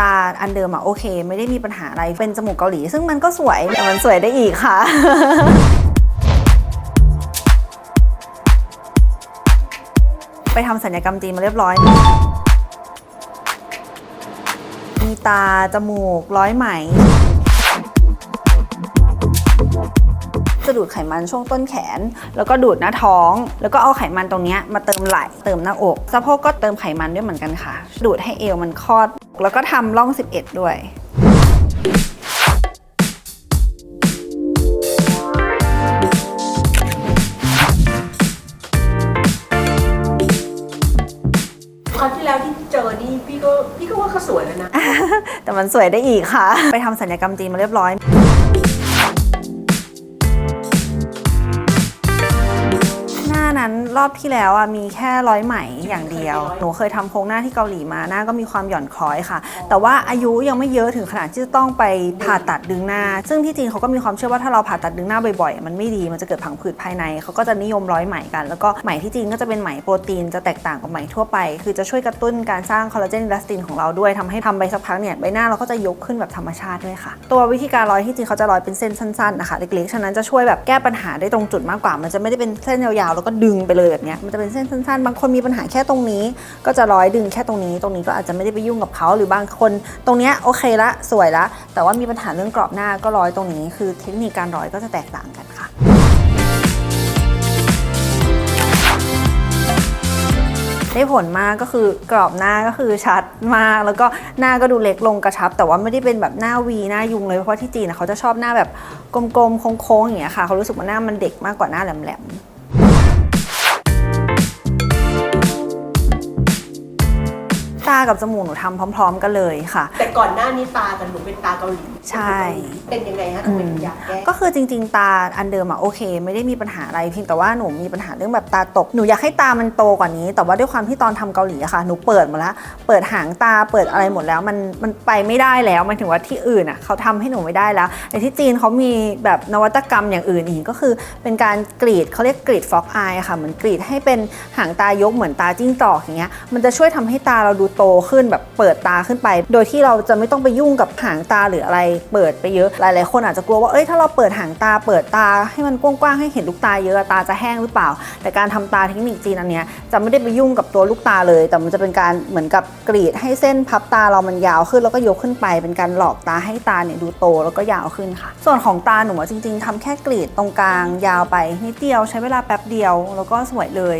ตาอันเดิมอะโอเค ไม่ได้มีปัญหาอะไรเป็นจมูกเกาหลี ซึ่งมันก็สวยแต่มันสวยได้อีกค่ะไปทำสัญญกรรมจีนมาเรียบร้อย มีตา จมูก ร้อยไหม จะดูดไขมันช่วงต้นแขน แล้วก็ดูดหน้าท้อง แล้วก็เอาไขมันตรงนี้มาเติมไหล่ เติมหน้าอก สะโพกก็เติมไขมันด้วยเหมือนกันค่ะ ดูดให้เอวมันคลอด แล้วก็ทำร่อง 11 ด้วยคราวที่แล้วที่เจอนี่พี่ก็พี่ก็ว่าเขาสวยแล้วนะ แต่มันสวยได้อีกค่ะ ไปทำสัญญกรรมจีนมาเรียบร้อย นั้นรอบที่แล้วอะมีแค่ร้อยไหมอย่างเดียว หนูเคยทำโครงหน้าที่เกาหลีมาหน้าก็มีความหย่อนคล้อยค่ะ แต่ว่าอายุยังไม่เยอะถึงขนาดที่จะต้องไปผ่าตัดดึงหน้า ซึ่งที่จริงเขาก็มีความเชื่อว่าถ้าเราผ่าตัดดึงหน้าบ่อยๆ มันไม่ดีมันจะเกิดผังผืดภายในเขาก็จะนิยมร้อยไหมกัน แล้วก็ไหมที่จริงก็จะเป็นไหมโปรตีนจะแตกต่างกับไหมทั่วไป คือจะช่วยกระตุ้นการสร้างคอลลาเจนอิลาสตินของเราด้วยทำให้ทำไปสักพักเนี่ยใบหน้าเราก็จะยกขึ้นแบบธรรมชาติด้วยค่ะ ตัววิธีการร้อยที่จริงเขาจะร้อยเป็นเส้นสั้นๆนะคะเล็กๆฉะนั้นจะช่วยแบบแก้ปัญหาได้ตรงจุดมากกว่า มันจะไม่ได้เป็นเส้นยาวๆแล้วก็ดึงไปเลยแบบนี้มันจะเป็นเส้นสั้นๆ บางคนมีปัญหาแค่ตรงนี้ ก็จะร้อยดึงแค่ตรงนี้ ตรงนี้ก็อาจจะไม่ได้ไปยุ่งกับเขาหรือบางคน ตรงนี้โอเคละสวยละแต่ว่ามีปัญหาเรื่องกรอบหน้าก็ร้อยตรงนี้ คือเทคนิคการร้อยก็จะแตกต่างกันค่ะได้ผลมากก็คือกรอบหน้าก็คือชัดมาก แล้วก็หน้าก็ดูเล็กลงกระชับ แต่ว่าไม่ได้เป็นแบบหน้าวีหน้ายุงเลยเพราะที่จีนเขาจะชอบหน้าแบบกลมๆโค้งๆอย่างเงี้ยค่ะเขารู้สึกว่าหน้ามันเด็กมากกว่าหน้าแหลมๆ ตากับจมูกหนูทำพร้อม ๆ กันเลยค่ะ แต่ก่อนหน้านี้ตากันหนูเป็นตาเกาหลีใช่ เป็นยังไงฮะทำไมถึงอยากแก้ก็คือจริง ๆ ตาอันเดิมอะโอเค ไม่ได้มีปัญหาอะไรเพียงแต่ว่าหนูมีปัญหาเรื่องแบบตาตกหนูอยากให้ตามันโตกว่านี้ แต่ว่าด้วยความที่ตอนทำเกาหลีอะค่ะหนูเปิดหมาแล้วเปิดหางตาเปิดอะไรหมดแล้วมันมันไปไม่ได้แล้วหมันถึงว่าที่อื่นอะเขาทำให้หนูไม่ได้แล้วแต่ที่จีนเขามีแบบนวัตกรรมอย่างอื่นอีกก็คือ เป็นการกรีดเขาเรียกกรีดฟอกอายค่ะเหมือนกรีดให้เป็นหางตายกเหมือนตาจิ้งจอกอย่างเงี้ยมันจะช่วยทำให้ตาเราดูโตขึ้นแบบเปิดตาขึ้นไป โดยที่เราจะไม่ต้องไปยุ่งกับหางตาหรืออะไร เปิดไปเยอะ หลาย ๆ คนอาจจะกลัวว่าเอ้ยถ้าเราเปิดหางตาเปิดตาให้มันกว้างๆให้เห็นลูกตาเยอะตาจะแห้งหรือเปล่า แต่การทำตาเทคนิคจีนอันเนี้ยจะไม่ได้ไปยุ่งกับตัวลูกตาเลย แต่มันจะเป็นการเหมือนกับกรีดให้เส้นพับตาเรามันยาวขึ้นแล้วก็ยกขึ้นไป เป็นการหลอกตาให้ตาเนี่ยดูโตแล้วก็ยาวขึ้นค่ะ ส่วนของตาหนูอะจริง ๆทำแค่กรีดตรงกลางยาวไปนิดเดียวใช้เวลาแป๊บเดียวแล้วก็สวยเลย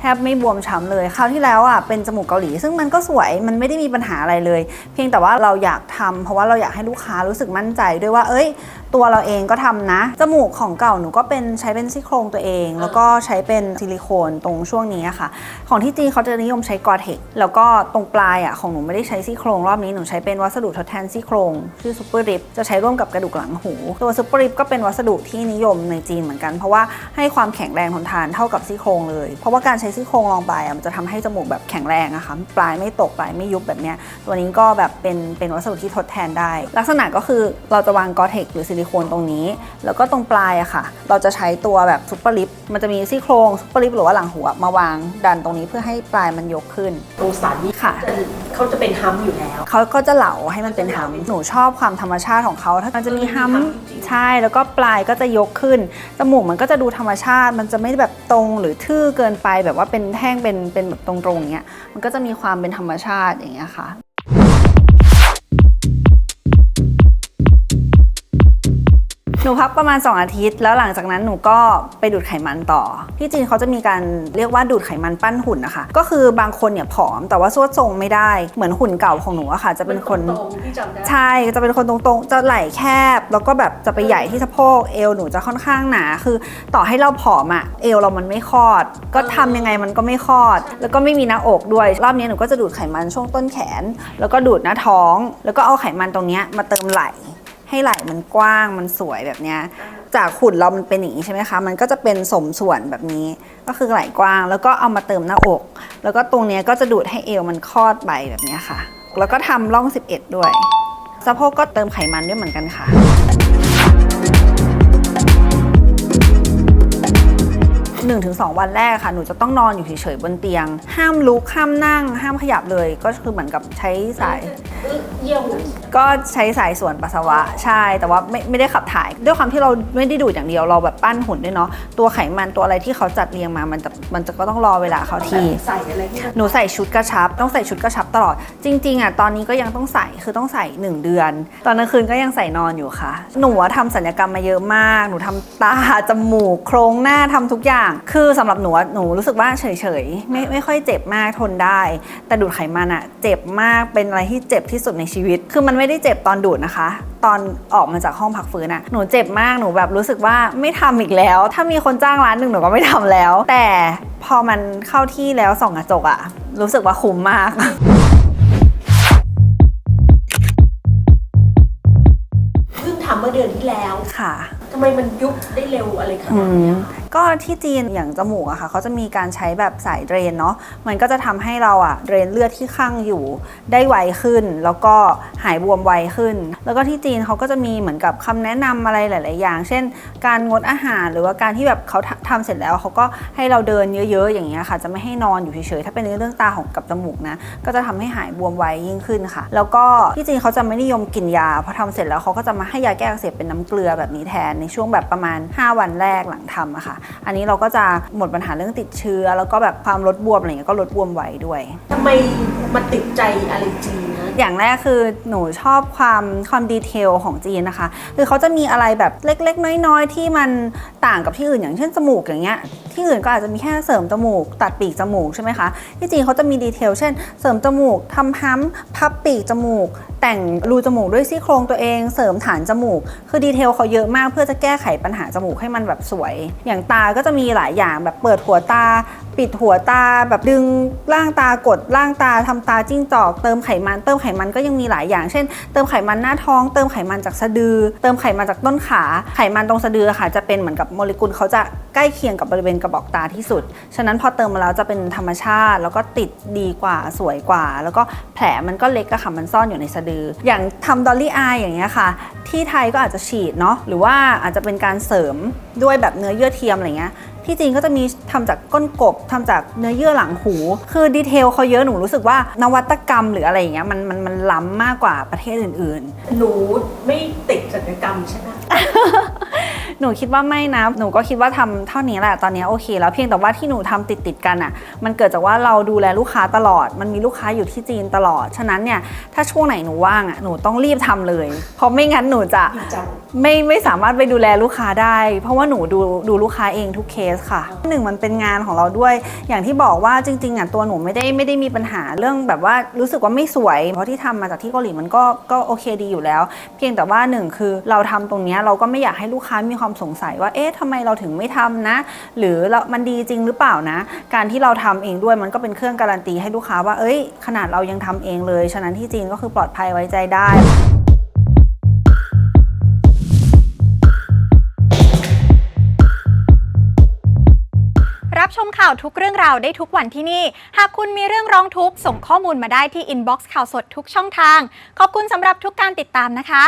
แทบไม่บวมช้ำเลย คราวที่แล้วอะเป็นจมูกเกาหลี ซึ่งมันก็สวย มันไม่ได้มีปัญหาอะไรเลย เพียงแต่ว่าเราอยากทำเพราะว่าเราอยากให้ลูกค้ารู้สึกมั่นใจด้วยว่า เอ้ย ตัวเราเองก็ทำนะ จมูกของเก่าหนูก็เป็นใช้เป็นซี่โครงตัวเอง แล้วก็ใช้เป็นซิลิโคนตรงช่วงนี้ค่ะ ของที่จีนเขาจะนิยมใช้กอเทคแล้วก็ตรงปลายอะของหนูไม่ได้ใช้ซี่โครงรอบนี้หนูใช้เป็นวัสดุทดแทนซี่โครงชื่อซูเปอร์ริบจะใช้ร่วมกับกระดูกหลังหู ตัวซูเปอร์ริบก็เป็นวัสดุที่นิยมในจีนเหมือนกัน เพราะว่าให้ความแข็งแรงทนทานเท่ากับซี่โครงเลย เพราะว่าการใช้ซี่โครงรองปลายอะมันจะทำให้จมูกแบบแข็งแรงอะค่ะปลายไม่ตกปลายไม่ยุบแบบเนี้ยตัวนี้ก็แบบเป็นเป็นวัสดุที่ทดแทนได้ ลักษณะก็คือเราจะวางกอเทคหรือซิลิโคนตรงนี้ แล้วก็ตรงปลายอะค่ะ เราจะใช้ตัวแบบซุปเปอร์ลิป มันจะมีซี่โครงซุปเปอร์ลิปหรือว่าหลังหัวมาวางดันตรงนี้เพื่อให้ปลายมันยกขึ้น ตรงสันนี่ค่ะจะเขาจะเป็นฮัมป์อยู่แล้ว เขาก็จะเหลาให้มันเป็นฮัมป์หนูชอบความธรรมชาติของเขา ถ้ามันจะมีฮัมป์ใช่ แล้วก็ปลายก็จะยกขึ้น จมูกมันก็จะดูธรรมชาติ มันจะไม่แบบตรงหรือทื่อเกินไปแบบว่าเป็นแท่งเป็นเป็นแบบตรงๆอย่างเงี้ย มันก็จะมีความเป็นธรรมชาติอย่างเงี้ยค่ะ หนูพักประมาณ 2 อาทิตย์ แล้วหลังจากนั้นหนูก็ไปดูดไขมันต่อ ที่จีนเขาจะมีการเรียกว่าดูดไขมันปั้นหุ่นนะคะ ก็คือบางคนเนี่ยผอม แต่ว่าสวดทรงไม่ได้ เหมือนหุ่นเก่าของหนูอะค่ะ จะเป็นคนตรงๆที่จำได้ใช่ จะเป็นคนตรงๆ จะไหล่แคบ แล้วก็แบบจะไปใหญ่ที่สะโพก เอวหนูจะค่อนข้างหนา คือ ต่อให้เราผอมอะเอวเรามันไม่คลอด ก็ทำยังไงมันก็ไม่คลอด แล้วก็ไม่มีหน้าอกด้วย รอบนี้หนูก็จะดูดไขมันช่วงต้นแขน แล้วก็ดูดหน้าท้อง แล้วก็เอาไขมันตรงเนี้ยมาเติมไหล่ ให้ไหล่มันกว้างมันสวยแบบเนี้ยจากขุนเรามันเป็นอย่างนี้ใช่ไหมคะ มันก็จะเป็นสมส่วนแบบนี้ ก็คือไหล่กว้าง แล้วก็เอามาเติมหน้าอก แล้วก็ตรงเนี้ยก็จะดูดให้เอวมันคลอดไปแบบนี้ค่ะ แล้วก็ทำร่อง 11 ด้วย สะโพกก็เติมไขมันด้วยเหมือนกันค่ะ 1-2 วันแรกค่ะ หนูจะต้องนอนอยู่เฉยๆบนเตียง ห้ามลุก ห้ามนั่ง ห้ามขยับเลย ก็คือเหมือนกับใช้สาย เยี่ยวก็ใช้สายส่วนปัสสาวะใช่ แต่ว่าไม่ไม่ได้ขับถ่าย ด้วยความที่เราไม่ได้ดูดอย่างเดียว เราแบบปั้นหุ่นด้วยเนาะ ตัวไขมันตัวอะไรที่เขาจัดเรียงมา มันจะมันจะก็ต้องรอเวลาเขาที ใส่อะไรเนี่ยหนูใส่ชุดกระชับ ต้องใส่ชุดกระชับตลอด จริงๆอะตอนนี้ก็ยังต้องใส่ คือต้องใส่ 1 เดือน ตอนกลางคืนก็ยังใส่นอนอยู่ค่ะ หนูอะทำสัญญกรรมมาเยอะมาก หนูทำตา จมูก โครงหน้าทำทุกอย่างคือสำหรับหนูอะหนูรู้สึกว่าเฉยๆไม่ไม่ค่อยเจ็บมากทนได้ แต่ดูดไขมันอะเจ็บมากเป็นอะไรที่เจ็บที่สุดในชีวิต คือมันไม่ได้เจ็บตอนดูดนะคะ ตอนออกมาจากห้องพักฟื้นอะหนูเจ็บมากหนูแบบรู้สึกว่าไม่ทำอีกแล้ว ถ้ามีคนจ้างร้านหนึ่งหนูก็ไม่ทำแล้ว แต่พอมันเข้าที่แล้วส่องกระจกอะรู้สึกว่าคุ้มมากเพิ่งทำเมื่อเดือนที่แล้วค่ะทำไมมันยุบได้เร็วอะไรขอืนาดนี้ม ก็ที่จีนอย่างจมูกอะค่ะเขาจะมีการใช้แบบสายเดรนเนาะมันก็จะทำให้เราอะเดรนเลือดที่ข้างอยู่ได้ไวขึ้น แล้วก็หายบวมไวขึ้น แล้วก็ที่จีนเขาก็จะมีเหมือนกับคำแนะนำอะไรหลาย ๆ อย่าง เช่น การงดอาหารหรือว่าการที่แบบเขาทำทำเสร็จแล้วเขาก็ให้เราเดินเยอะ ๆ อย่างเงี้ยค่ะ จะไม่ให้นอนอยู่เฉย ๆ ถ้าเป็นเรื่องตาของกับจมูกนะก็จะทำให้หายบวมไวยิ่งขึ้นค่ะ แล้วก็ที่จีนเขาจะไม่นิยมกินยาพอทำเสร็จแล้วเขาก็จะมาให้ยาแก้อักเสบเป็นน้ำเกลือแบบนี้แทนในช่วงแบบประมาณ 5 วันแรกหลังทำอะค่ะอันนี้เราก็จะหมดปัญหาเรื่องติดเชื้อ แล้วก็แบบความลดบวมอะไรเงี้ยก็ลดบวมไวด้วยทำไมมาติดใจอะไรจีนนะอย่างแรกคือหนูชอบความความดีเทลของจีนนะคะ คือเขาจะมีอะไรแบบเล็กๆ น้อยๆ ที่มันต่างกับที่อื่นอย่างเช่นจมูกอย่างเงี้ยที่อื่นก็อาจจะมีแค่เสริมจมูก ตัดปีกจมูกใช่ไหมคะที่จีนเขาจะมีดีเทลเช่น เสริมจมูกทำพัมพับปีกจมูก แต่งรูจมูกด้วยซี่โครงตัวเอง เสริมฐานจมูก คือดีเทลเขาเยอะมากเพื่อจะแก้ไขปัญหาจมูกให้มันแบบสวย อย่างตาก็จะมีหลายอย่างแบบเปิดหัวตาปิดหัวตาแบบดึงล่างตากดล่างตาทำตาจิ้งจอก เติมไขมัน เติมไขมันก็ยังมีหลายอย่าง เช่น เติมไขมันหน้าท้อง เติมไขมันจากสะดือ เติมไขมันจากต้นขา ไขมันตรงสะดือค่ะ จะเป็นเหมือนกับโมเลกุลเขาจะใกล้เคียงกับบริเวณกระบอกตาที่สุด ฉะนั้นพอเติมมาแล้วจะเป็นธรรมชาติ แล้วก็ติดดีกว่าสวยกว่า แล้วก็แผลมันก็เล็กอะค่ะมันซ่อนอยู่ในสะดือ อย่างทำดอลลี่อายอย่างเงี้ยค่ะ ที่ไทยก็อาจจะฉีดเนาะหรือว่าอาจจะเป็นการเสริมด้วยแบบเนื้อเยื่อเทียมอะไรเงี้ย ที่จริงก็จะมีทำจากก้นกบทำจากเนื้อเยื่อหลังหู คือดีเทลเขาเยอะหนูรู้สึกว่านวัตกรรมหรืออะไรอย่างเงี้ยมันมันมันล้ำมากกว่าประเทศอื่นหนูไม่ติดศัลยกรรมใช่ไหมๆ หนูคิดว่าไม่นะ หนูก็คิดว่าทำเท่านี้แหละตอนนี้โอเค แล้วเพียงแต่ว่าที่หนูทำติดติดๆกันอะ่ะ มันเกิดจากว่าเราดูแลลูกค้าตลอด มันมีลูกค้าอยู่ที่จีนตลอด ฉะนั้นเนี่ยถ้าช่วงไหนหนูว่างอะ่ะหนูต้องรีบทำเลย เพราะไม่งั้นหนูจะดีจังไม่ไม่สามารถไปดูแลลูกค้าได้ เพราะว่าหนูดูดูลูกค้าเองทุกเคสค่ะหนึ่งมันเป็นงานของเราด้วย อย่างที่บอกว่าจริงๆอะตัวหนูไม่ได้ไม่ได้มีปัญหาเรื่องแบบว่ารู้สึกว่าไม่สวย เพราะที่ทำมาจากที่เกาหลีมันก็ก็โอเคดีอยู่แล้ว เพียงแต่ว่าหนึ่งคือเราทำตรงเนี้ยเราก็ไม่อยากให้ลูกค้ามีความสงสัยว่า เอ๊ะทำไมเราถึงไม่ทำนะ หรือเรามันดีจริงหรือเปล่านะ การที่เราทำเองด้วยมันก็เป็นเครื่องการันตีให้ลูกค้าว่า เอ้ย ขนาดเรายังทำเองเลย ฉะนั้นที่จีนก็คือปลอดภัยไว้ใจได้รับชมข่าวทุกเรื่องราวได้ทุกวันที่นี่ หากคุณมีเรื่องร้องทุกข์ส่งข้อมูลมาได้ที่อินบ็อกซ์ข่าวสดทุกช่องทาง ขอบคุณสำหรับทุกการติดตามนะคะ